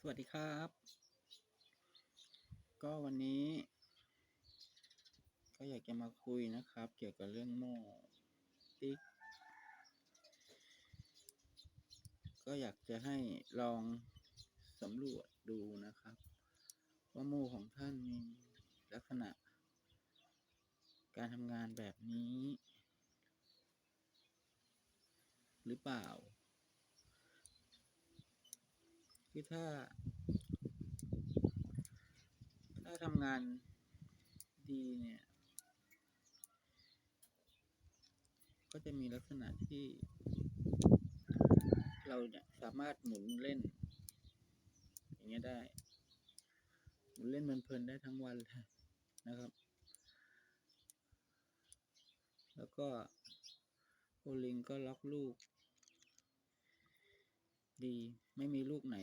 สวัสดีครับ ก็วันนี้ ก็อยากจะมาคุยนะครับ เกี่ยวกับเรื่องโม่ติ๊ก ก็อยากจะให้ลองสำรวจดูนะครับ ว่าโม่ของท่านมีลักษณะ การทำงานแบบนี้ หรือเปล่า คือถ้า ถ้าทำงานดีเนี่ย ก็จะมีลักษณะที่ เราสามารถหมุนเล่น อย่างเงี้ยได้ หมุนเล่นเพลินๆได้ทั้งวันเลยนะครับ แล้วก็โอลิงก็ล็อกลูก ดีไม่มีลูกไหน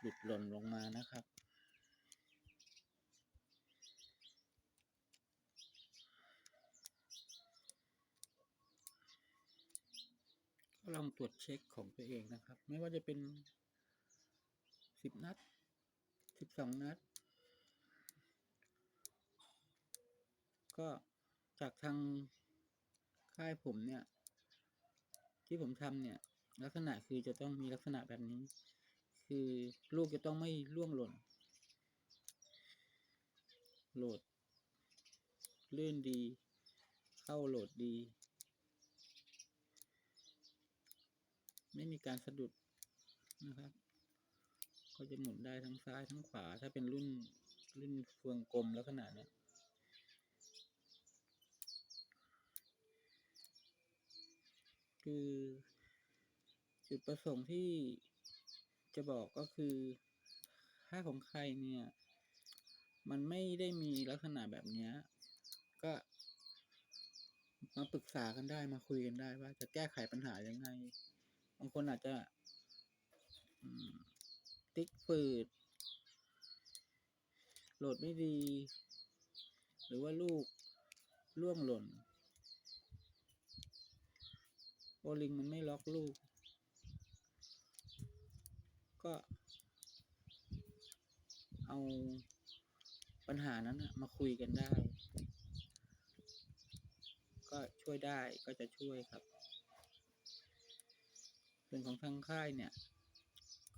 หลุดหล่นลงมานะครับ ก็ลองตรวจเช็คของตัวเองนะครับ ไม่ว่าจะเป็นสิบนัดสิบสองนัด ก็จากทางค่ายผมเนี่ย ที่ผมทำเนี่ย ลักษณะคือจะต้องมีลักษณะแบบนี้ คือลูกจะต้องไม่ร่วงหล่น โหลด ลื่นดี เข้าโหลดดี ไม่มีการสะดุดนะครับ ก็จะหมุนได้ทั้งซ้ายทั้งขวา ถ้าเป็นรุ่นรุ่นเฟืองกลมลักษณะเนี้ยคือ จุดประสงค์ที่จะบอกก็คือถ้าของใครเนี่ย มันไม่ได้มีลักษณะแบบนี้ก็ มาปรึกษากันได้มาคุยกันได้ว่าจะแก้ไขปัญหายังไง บางคนอาจจะติ๊กฝืด โหลดไม่ดี หรือว่าลูกล่วงหล่นโอลิงมันไม่ล็อกลูก ก็ เอาปัญหานั้นมาคุยกันได้ ก็ช่วยได้ก็จะช่วยครับส่วนของทางค่ายเนี่ย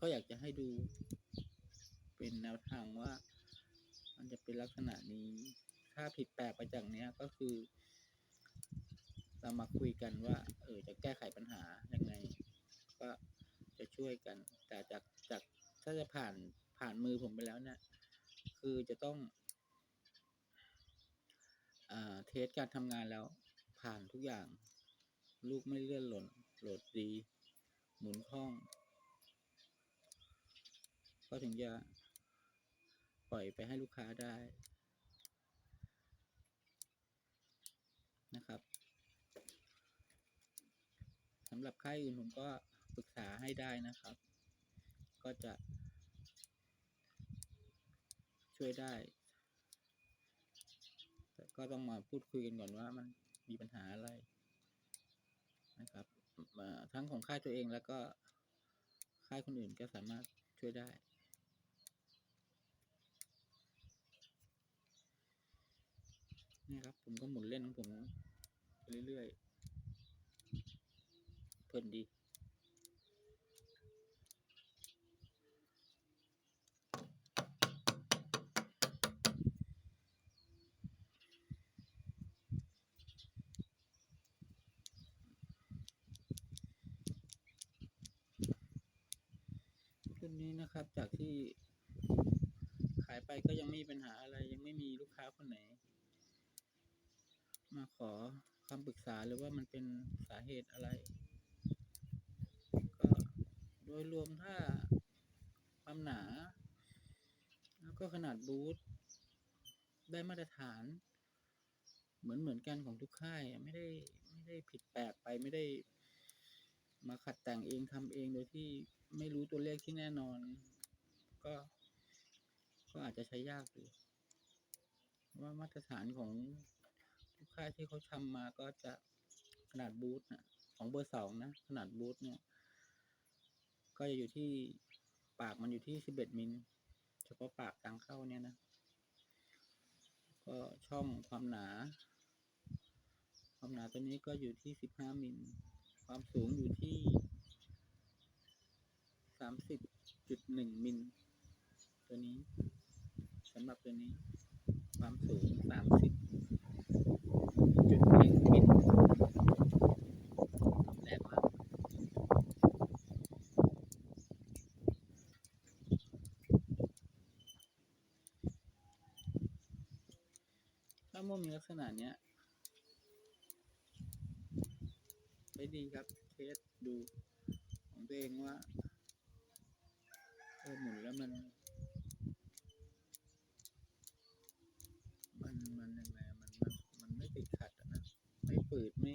ก็อยากจะให้ดูเป็นแนวทางว่า มันจะเป็นลักษณะนี้ ถ้าผิดแปลกไปจากเนี้ยก็คือ เรามาคุยกันว่า เออจะแก้ไขปัญหายังไง ก็ จะช่วยกัน แต่จากจากถ้าจะผ่านผ่านมือผมไปแล้วเนี่ยคือจะต้องอ่าเทสการทำงานแล้วผ่านทุกอย่าง ลูกไม่เลื่อนหล่นโหลดดี หมุนคล่อง ก็ถึงจะปล่อยไปให้ลูกค้าได้นะครับสำหรับค่ายอื่นผมก็ ปรึกษาให้ได้นะครับ ก็จะ ช่วยได้ แต่ก็ต้องมาพูดคุยกันก่อนว่ามันมีปัญหาอะไรนะครับทั้งของค่ายตัวเองแล้วก็ค่ายคนอื่นก็สามารถช่วยได้ นี่ครับ ผมก็หมุนเล่นของผมไปเรื่อยๆเพลินดี รุ่ นะครับ จากที่ขายไปก็ยังไม่มีปัญหาอะไรยังไม่มีลูกค้าคนไหน มาขอคำปรึกษาหรือว่ามันเป็นสาเหตุอะไร ก็โดยรวมถ้าความหนา แล้วก็ขนาดบูทได้มาตรฐาน เหมือนเหมือนกันของทุกค่ายไม่ได้ไม่ได้ผิดแปลกไปไม่ได้ มาขัดแต่งเองทำเองโดยที่ไม่รู้ตัวเลขที่แน่นอน ก็ ก็อาจจะใช้ยากอยู่เพราะว่ามาตรฐานของทุกค่ายที่เขาทำมาก็จะขนาดบูทนะของเบอร์สองนะ ขนาดบูทเนี่ย ก็จะอยู่ที่ปากมันอยู่ที่สิบเอ็ดมิลเฉพาะปากทางเข้าเนี่ยนะ ก็ช่องความหนา ความหนาตัวนี้ก็อยู่ที่สิบห้ามิล ความสูงอยู่ที่สามสิบจุดหนึ่งมิล ตัวนี้สำหรับตัวนี้ ความสูงสามสิบจุดหนึ่งมิลแรงมากถ้าม่วมีลักษณะเนี้ย ไม่ดีครับ เทสดูของตัวเองว่าเออหมุนแล้วมัน มันมันยังไงมันมันมันไม่ติดขัดนะไม่ฝืดไม่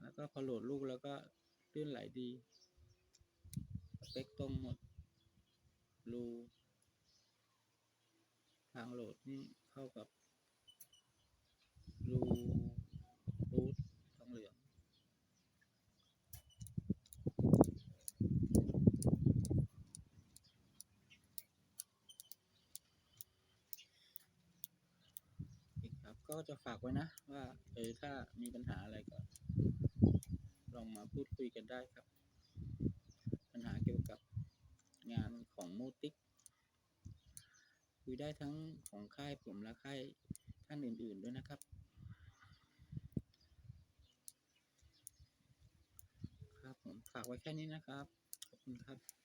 แล้วก็พอโหลดลูกแล้วก็ลื่นไหลดีสเปคตรงหมดรูทางโหลดนี่เข้ากับรูททองเหลือง อี ก็จะฝากไว้นะ ว่าเออถ้ามีปัญหาอะไรก็ลองมาพูดคุยกันได้ครับ ปัญหาเกี่ยวกับงานของโมติกคุยได้ทั้งของค่ายผมและค่ายท่านอื่น ๆด้วยนะครับ ครับผมฝากไว้แค่นี้นะครับ ขอบคุณครับ